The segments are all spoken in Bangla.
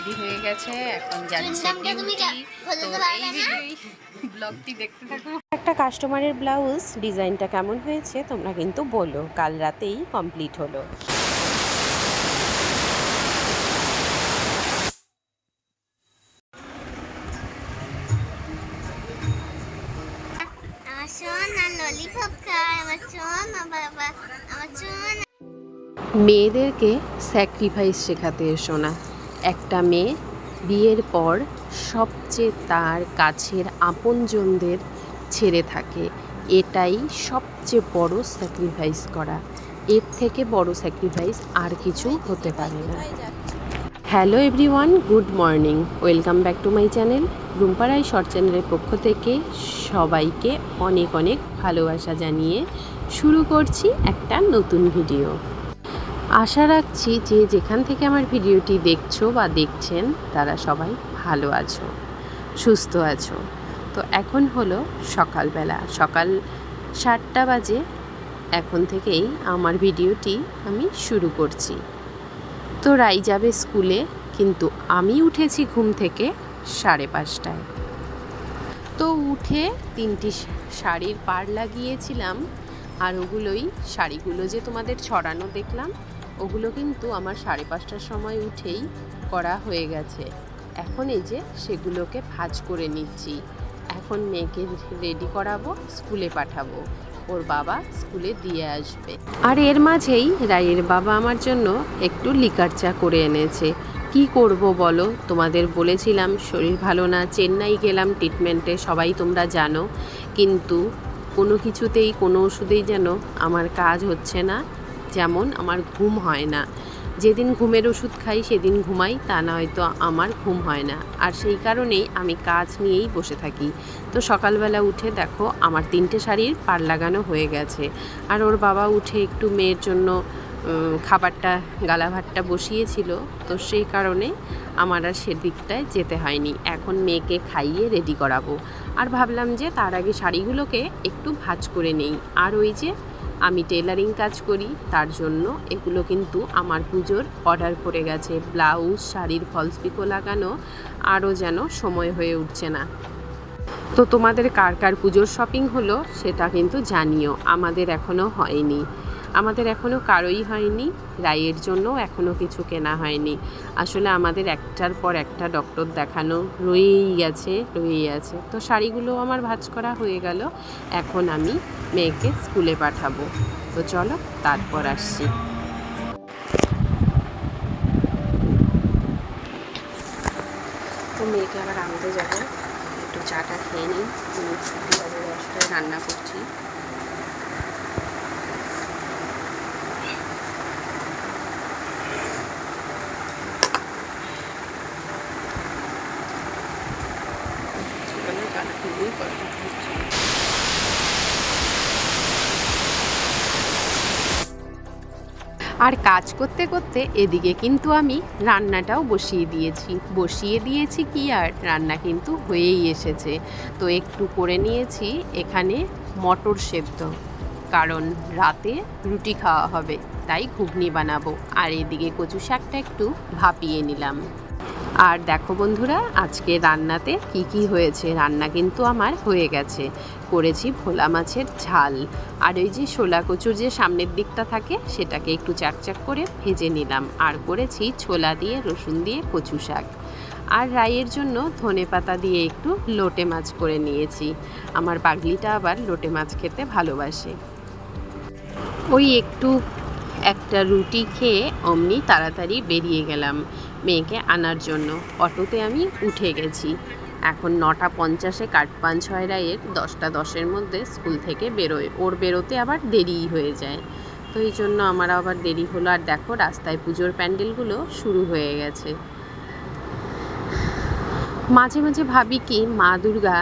রেডি হয়ে গেছে এখন যাচ্ছে তো এই ব্লগটি দেখতে থাকো। একটা কাস্টমারের ব্লাউজ ডিজাইনটা কেমন হয়েছে তোমরা কিন্তু বলো। কাল রাতেই কমপ্লিট হলো। মেয়েদেরকে স্যাক্রিফাইস শেখাতে এসো না। একটা মেয়ে বিয়ের পর সবচেয়ে তার কাছের আপনজনদের ছেড়ে থাকে। এটাই সবচেয়ে বড় স্যাক্রিফাইস করা। এর থেকে বড় স্যাক্রিফাইস আর কিছু হতে পারে না। Hello everyone good morning welcome back to my channel Rumparai short চ্যানেলের পক্ষ থেকে সবাইকে অনেক অনেক ভালোবাসা জানিয়ে শুরু করছি একটা নতুন ভিডিও আশা রাখছি যে যেখান থেকে আমার ভিডিওটি দেখছ বা দেখছেন, তারা সবাই ভালো আছো, সুস্থ আছো। তো এখন হলো সকালবেলা, সকাল সাতটা বাজে। এখন থেকেই আমার ভিডিওটি আমি শুরু করছি। তো রাই যাবে স্কুলে, কিন্তু আমি উঠেছি ঘুম থেকে সাড়ে পাঁচটায়। তো উঠে তিনটি শাড়ির পার লাগিয়েছিলাম, আর ওগুলোই শাড়িগুলো যে তোমাদের ছড়ানো দেখলাম ওগুলো কিন্তু আমার সাড়ে পাঁচটার সময় উঠেই করা হয়ে গেছে। এখন এই যে সেগুলোকে ভাজ করে নিচ্ছি। এখন মেয়েকে রেডি করাবো, স্কুলে পাঠাবো। ওর বাবা স্কুলে দিয়ে আসবে। আর এর মাঝেই রায়ের বাবা আমার জন্য একটু লিকার চা করে এনেছে। কি করব বলো? তোমাদের বলেছিলাম শরীর ভালো না, চেন্নাই গেলাম ট্রিটমেন্টে, সবাই তোমরা জানো। কিন্তু কোনো কিছুতেই, কোনো ওষুধেই যেন আমার কাজ হচ্ছে না। যেমন আমার ঘুম হয় না। যেদিন ঘুমের ওষুধ খাই, সেদিন ঘুমাই, তা না হয়তো আমার ঘুম হয় না। আর সেই কারণেই আমি কাজ নিয়েই বসে থাকি। তো সকালবেলা উঠে দেখো, আমার তিনটে শাড়ির পার লাগানো হয়ে গেছে। আর ওর বাবা উঠে একটু মেয়ের জন্য খাবারটা গালা ভাতটা বসিয়েছিল। তো সেই কারণে আমার আর সেদিকটায় যেতে হয়নি। এখন মেয়েকে খাইয়ে রেডি করাবো। আর ভাবলাম যে তার আগে শাড়িগুলোকে একটু ভাজ করে নেই। আর ওই যে আমি টেলারিং কাজ করি, তার জন্য এগুলো কিন্তু আমার পুজোর অর্ডার পড়ে গেছে। ব্লাউজ, শাড়ির ফলস পিকো লাগানো, আরও যেন সময় হয়ে উঠছে না। তো তোমাদের কার কার পুজোর শপিং হলো, সেটা কিন্তু জানিও। আমাদের এখনও হয়নি। আমাদের এখনও কারোই হয়নি, রায়ের জন্য এখনও কিছু কেনা হয়নি। আসলে আমাদের একটার পর একটা ডক্টর দেখানো রয়েই গেছে, রয়েই আছে। তো শাড়িগুলো আমার ভাজ করা হয়ে গেল, এখন আমি মেয়েকে স্কুলে পাঠাবো। তো চলো, তারপর আসছি। তো মেয়েকে আবার আনতে যাব, একটু চাটা খেয়ে নিই রান্না করছি সকালে চাটা খেয়েই কথা হচ্ছে আর কাজ করতে করতে এদিকে কিন্তু আমি রান্নাটাও বসিয়ে দিয়েছি। বসিয়ে দিয়েছি কি আর? রান্না কিন্তু হয়েই এসেছে। তো একটু করে নিয়েছি এখানে মটর সেদ্ধ। কারণ রাতে রুটি খাওয়া হবে, তাই ঘুগনি বানাবো। আর এদিকে কচু শাকটা একটু ভাপিয়ে নিলাম। আর দেখো বন্ধুরা, আজকে রান্নাতে কি কি হয়েছে? রান্না কিন্তু আমার হয়ে গেছে। করেছি ভোলা মাছের ঝাল। আর ওই যে শোলা কচুর যে সামনের দিকটা থাকে, সেটাকে একটু চাকচাক করে ভেজে নিলাম। আর করেছি ছোলা দিয়ে, রসুন দিয়ে কচু শাক। আর রায়ের জন্য ধনে পাতা দিয়ে একটু লোটে মাছ করে নিয়েছি। আমার পাগলিটা আবার লোটে মাছ খেতে ভালোবাসে। ওই একটু একটা রুটি খেয়ে অমনি তাড়াতাড়ি বেরিয়ে গেলাম। মেয়েকে আনার জন্য। অটোতে আমি উঠে গেছি। এখন নটা পঞ্চাশে কাঠপাঞ্চ হয় রায়ের, দশটা দশের মধ্যে স্কুল থেকে বেরোয়। ওর বেরোতে আবার দেরিই হয়ে যায়। তো এই জন্য আমার আবার দেরি হলো। আর দেখো, রাস্তায় পুজোর প্যান্ডেলগুলো শুরু হয়ে গেছে। মাঝে মাঝে ভাবি কি, মা দুর্গা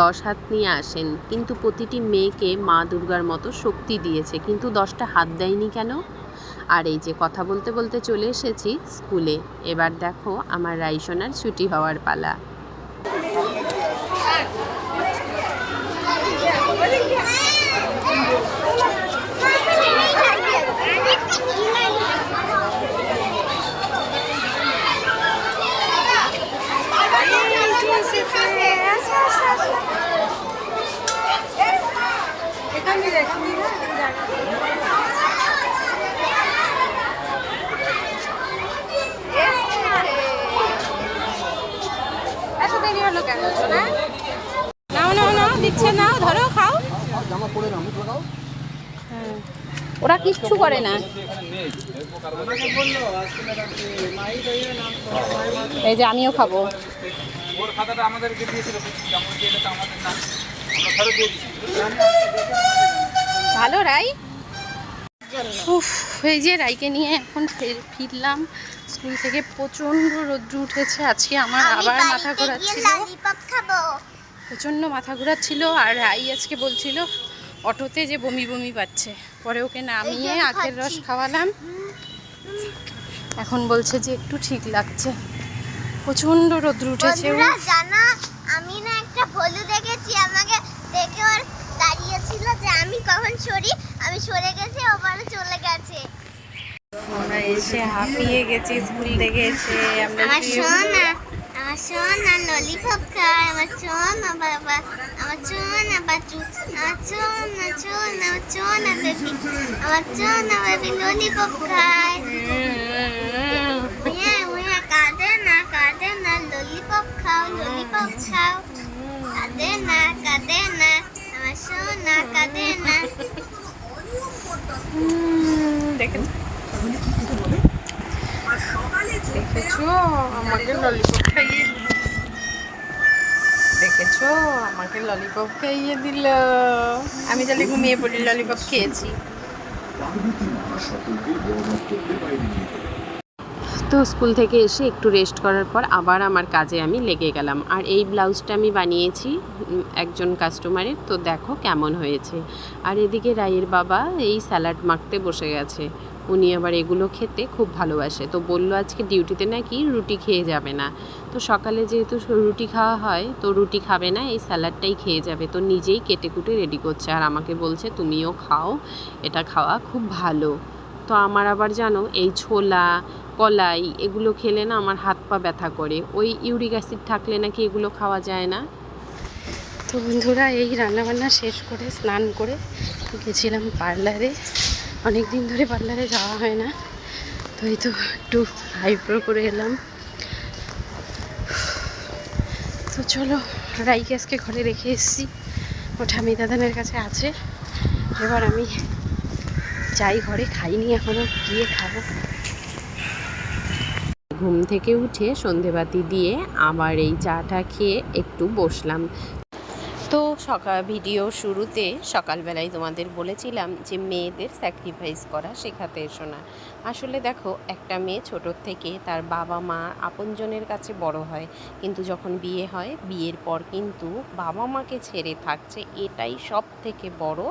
দশ হাত নিয়ে আসেন। কিন্তু প্রতিটি মেয়েকে মা দুর্গার মতো শক্তি দিয়েছে। কিন্তু দশটা হাত দেয়নি কেন? আর এই যে কথা বলতে বলতে চলে এসেছি স্কুলে। এবার দেখো আমার রাইসোনার ছুটি হওয়ার পালা। এত হলো কেন? না নাও নাও নাও দিচ্ছে নাও ধরো খাও। হ্যাঁ। ওরা কিচ্ছু করে না। এই যে আমিও খাব। ওর খাতাটা আমাদেরকে দিয়েছিল। আমাদের না। ভালো রাই? উফ এই যে রাইকে নিয়ে এখন ফিরলাম। স্কুল থেকে প্রচণ্ড রোদ্র উঠেছে। আজকে আমার আবার মাথা ঘোরাচ্ছিল। প্রচণ্ড মাথা ঘোরাচ্ছিল আর রাই আজকে বলছিল অটোতে যে বমি বমি পাচ্ছে। পরে ওকে নামিয়ে আখের রস খাওয়ালাম। এখন বলছে যে একটু ঠিক লাগছে। প্রচণ্ড রোদ্র উঠেছে। জানা আমি না একটা ভলু দেখেছি। আমাকে দেখে ওর দাঁড়িয়েছিল যে আমি কখন সরি। আমি সরে গেছি ও চলে গেছে। আমরা এসে হাঁপিয়ে গেছি স্কুল থেকে এসে আমরা আমার সোনা আমার সোনা ললিপপ খায় আমার সোনা বাবা আমার সোনা বাচু আমার সোনা সোনা আমার সোনা বেবি আমার সোনা বেবি ললিপপ খায়। উয়া উয়া কাঁদে না কাঁদে না ললিপপ খাও ললিপপ খাও। কাঁদে না কাঁদে না আমার সোনা কাঁদে না। দেখেছ? আমাকে ললিপপ খাইয়ে দেখেছ? আমাকে ললিপপ খাইয়ে দিল। আমি তাহলে ঘুমিয়ে পড়ি ললিপপ খেয়েছি। তো স্কুল থেকে এসে একটু রেস্ট করার পর আবার আমার কাজে আমি লেগে গেলাম। আর এই ব্লাউজটা আমি বানিয়েছি একজন কাস্টমারের তো দেখো কেমন হয়েছে। আর এদিকে রায়ের বাবা এই স্যালাড মাখতে বসে গেছে। উনি আবার এগুলো খেতে খুব ভালোবাসে। তো বলল আজকে ডিউটিতে নাকি রুটি খেয়ে যাবে না। তো সকালে যেহেতু রুটি খাওয়া হয়, তো রুটি খাবে না, এই স্যালাডটাই খেয়ে যাবে। তো নিজেই কেটে কুটে রেডি করছে। আর আমাকে বলছে, তুমিও খাও, এটা খাওয়া খুব ভালো। তো আমার আবার জানো, এই ছোলা, কলাই এগুলো খেলে না আমার হাত পা ব্যথা করে। ওই ইউরিক অ্যাসিড থাকলে নাকি এগুলো খাওয়া যায় না। তো বন্ধুরা, এই রান্নাবান্না শেষ করে, স্নান করে গেছিলাম পার্লারে। অনেক দিন ধরে পার্লারে যাওয়া হয় না, তো এই তো একটু আইব্রো করে এলাম। তো চলো, রাইকে আজকে ঘরে রেখে এসেছি। ও ঠামি দাদানের কাছে আছে। এবার আমি যাই ঘরে খাইনি এখনও, গিয়ে খাব। ঘুম থেকে উঠে সন্ধেবাতি দিয়ে আবার এই চাটা খেয়ে একটু বসলাম। তো সকাল ভিডিও শুরুতে সকালবেলায় তোমাদের বলেছিলাম যে মেয়েদের স্যাক্রিফাইস করা শেখাতে এসো না। আসলে দেখো, একটা মেয়ে ছোটোর থেকে তার বাবা মা আপনজনের কাছে বড় হয়, কিন্তু যখন বিয়ে হয়, বিয়ের পর কিন্তু বাবা মাকে ছেড়ে থাকছে। এটাই সব থেকে বড়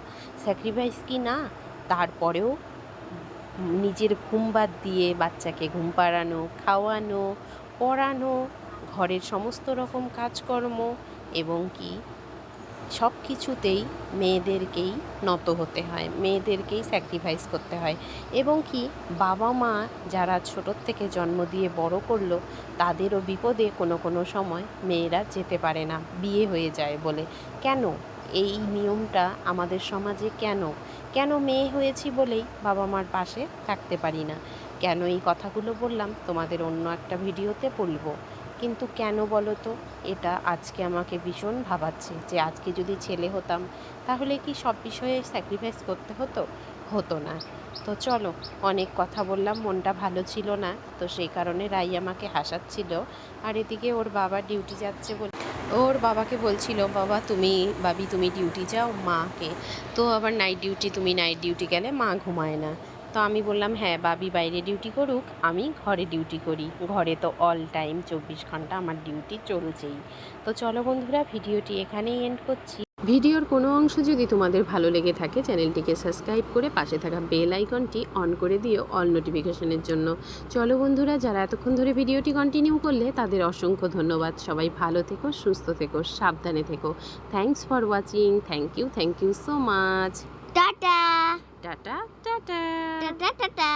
স্যাক্রিফাইস কি না? তারপরেও নিজের ঘুম বাদ দিয়ে বাচ্চাকে ঘুম পাড়ানো, খাওয়ানো, পড়ানো, ঘরের সমস্ত রকম কাজকর্ম এবং কি সব কিছুতেই মেয়েদেরকেই নত হতে হয়, মেয়েদেরকেই স্যাক্রিফাইস করতে হয় এবং কি বাবা মা যারা ছোটোর থেকে জন্ম দিয়ে বড় করল, তাদেরও বিপদে কোনো কোনো সময় মেয়েরা যেতে পারে না, বিয়ে হয়ে যায় বলে। কেন? এই নিয়মটা আমাদের সমাজে কেন? কেন মেয়ে হয়েছি বলেই বাবা মার পাশে থাকতে পারি না। কেন এই কথাগুলো বললাম তোমাদের অন্য একটা ভিডিওতে বলব। কিন্তু কেন বলো তো? এটা আজকে আমাকে ভীষণ ভাবাচ্ছে যে আজকে যদি ছেলে হতাম তাহলে কি সব বিষয়ে স্যাক্রিফাইস করতে হতো? হতো না। তো চলো, অনেক কথা বললাম, মনটা ভালো ছিল না। তো সেই কারণে রাই আমাকে হাসাচ্ছিল। আর এদিকে ওর বাবা ডিউটি যাচ্ছে বলে ওর বাবাকে বলছিল, বাবা, তুমি বাবি তুমি ডিউটি যাও, মাকে। তো আবার নাইট ডিউটি তুমি নাইট ডিউটি গেলে মা ঘুমায় না। তো আমি বললাম হ্যাঁ বাবি বাইরে ডিউটি করুক, আমি ঘরে ডিউটি করি। ঘরে তো অল টাইম চব্বিশ ঘণ্টা আমার ডিউটি চলছেই। তো চলো বন্ধুরা, ভিডিওটি এখানেই এন্ড করছি। ভিডিওর কোনো অংশ যদি তোমাদের ভালো লেগে থাকে চ্যানেলটিকে সাবস্ক্রাইব করে পাশে থাকা বেল আইকনটি অন করে দিও অল নোটিফিকেশনের জন্য। চলো বন্ধুরা যারা এতক্ষণ ধরে ভিডিওটি কন্টিনিউ করলে তাদের অসংখ্য ধন্যবাদ। সবাই ভালো থেকো সুস্থ থেকো সাবধানে থেকো। Thanks for watching thank you thank you so much tata. Tata tata. Tata tata.